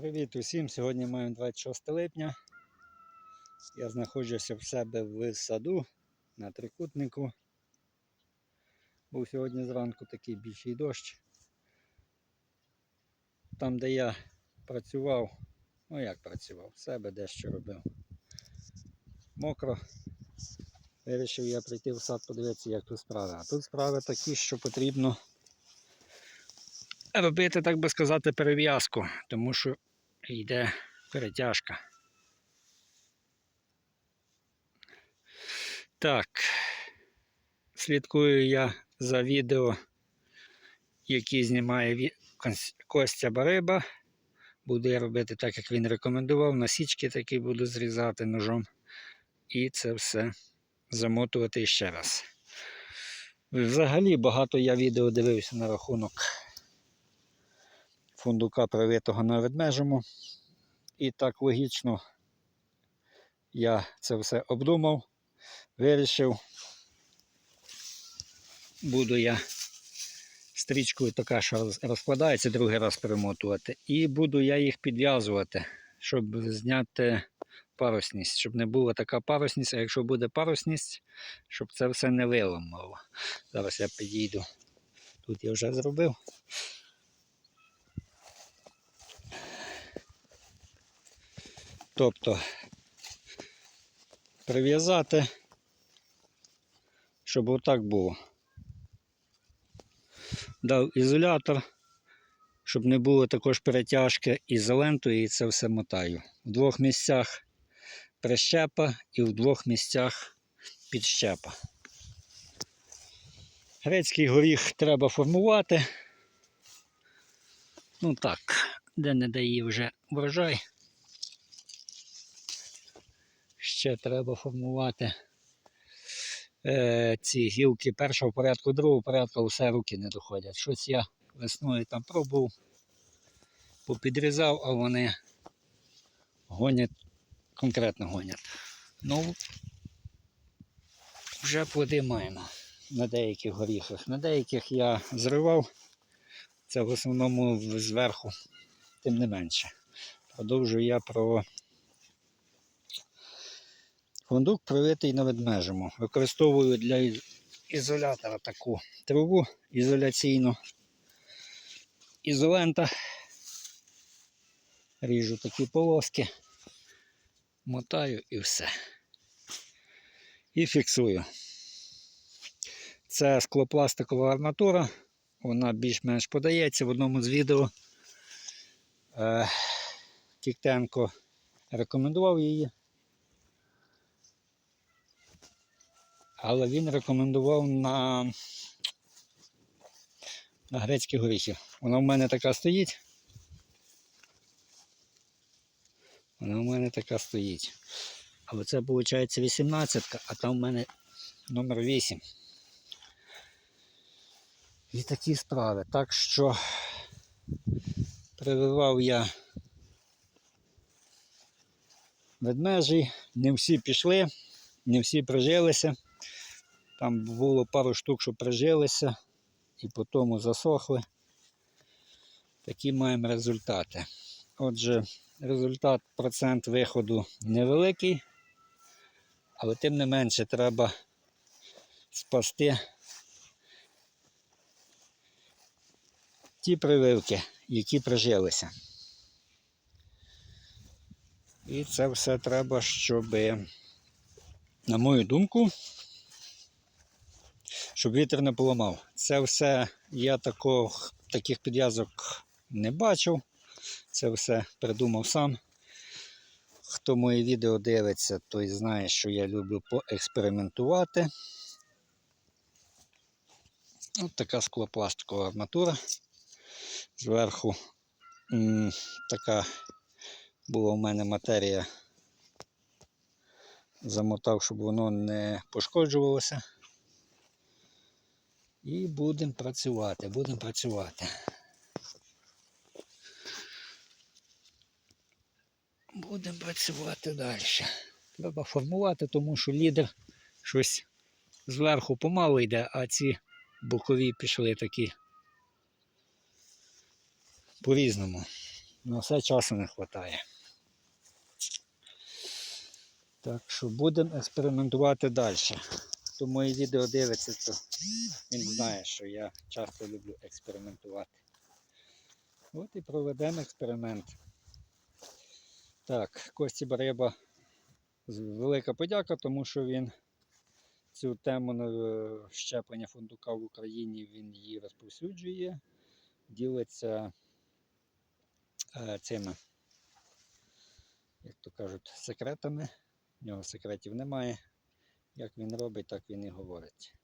Привіт усім! Сьогодні маємо 26 липня. Я знаходжуся в себе в саду на трикутнику. Був сьогодні зранку такий більший дощ. Там, де я працював, ну як працював, себе дещо робив. Мокро. Вирішив я прийти в сад подивитися, як тут справи. А тут справи такі, що потрібно робити, так би сказати, перев'язку, тому що йде перетяжка. Так, слідкую я за відео, які знімає Костя Бариба. Буду я робити так, як він рекомендував. Насічки такі буду зрізати ножом. І це все замотувати ще раз. Взагалі багато я відео дивився на рахунок фундука привитого на ведмежому. І так логічно я це все обдумав, вирішив, буду я стрічкою така, що розкладається, другий раз перемотувати, і буду я їх підв'язувати, щоб зняти парусність, щоб не була така парусність, а якщо буде парусність, щоб це все не виламало. Зараз я підійду. Тут я вже зробив. Тобто прив'язати, щоб отак було. Дав ізолятор, щоб не було також перетяжки ізолентою і це все мотаю. В двох місцях прищепа і в двох місцях підщепа. Грецький горіх треба формувати. Ну так, де не дає вже врожай ще треба формувати е, ці гілки першого порядку, другого порядку, все руки не доходять. Щось я весною там пробував, попідрізав, а вони гонять, конкретно гонять. Ну, вже плоди маємо на деяких горіхах. На деяких я зривав, це в основному зверху, тим не менше. Продовжую я про Фундук привитий на ведмежому. Використовую для ізолятора таку трубу ізоляційну. Ізолента. Ріжу такі полоски, мотаю і все. І фіксую. Це склопластикова арматура. Вона більш-менш подається в одному з відео. Е, Кіктенко рекомендував її. Але він рекомендував на, на грецькі горіхи. Вона в мене така стоїть. Вона в мене така стоїть. Але це виходить 18, а там в мене номер 8. І такі справи. Так що прививав я ведмежі, не всі пішли, не всі прижилися. Там було пару штук, що прижилися і потім засохли. Такі маємо результати. Отже, результат процент виходу невеликий, але тим не менше треба спасти ті прививки, які прижилися. І це все треба, щоб, на мою думку, щоб вітер не поламав. Це все я такого, таких підв'язок не бачив. Це все придумав сам. Хто моє відео дивиться, той знає, що я люблю поекспериментувати. Ось така склопластикова арматура. Зверху м, така була в мене матерія. Замотав, щоб воно не пошкоджувалося. І будемо працювати, будемо працювати. Будемо працювати далі. Треба формувати, тому що лідер щось зверху помалу йде, а ці бокові пішли такі по-різному. На все часу не вистачає. Так що будемо експериментувати далі. Хто мої відео дивиться, то він знає, що я часто люблю експериментувати. От і проведемо експеримент. Так, Кості Бариба, велика подяка, тому що він цю тему е, щеплення фундука в Україні він її розповсюджує, ділиться е, цими, як то кажуть, секретами. В нього секретів немає. Як він робить, так він і говорить.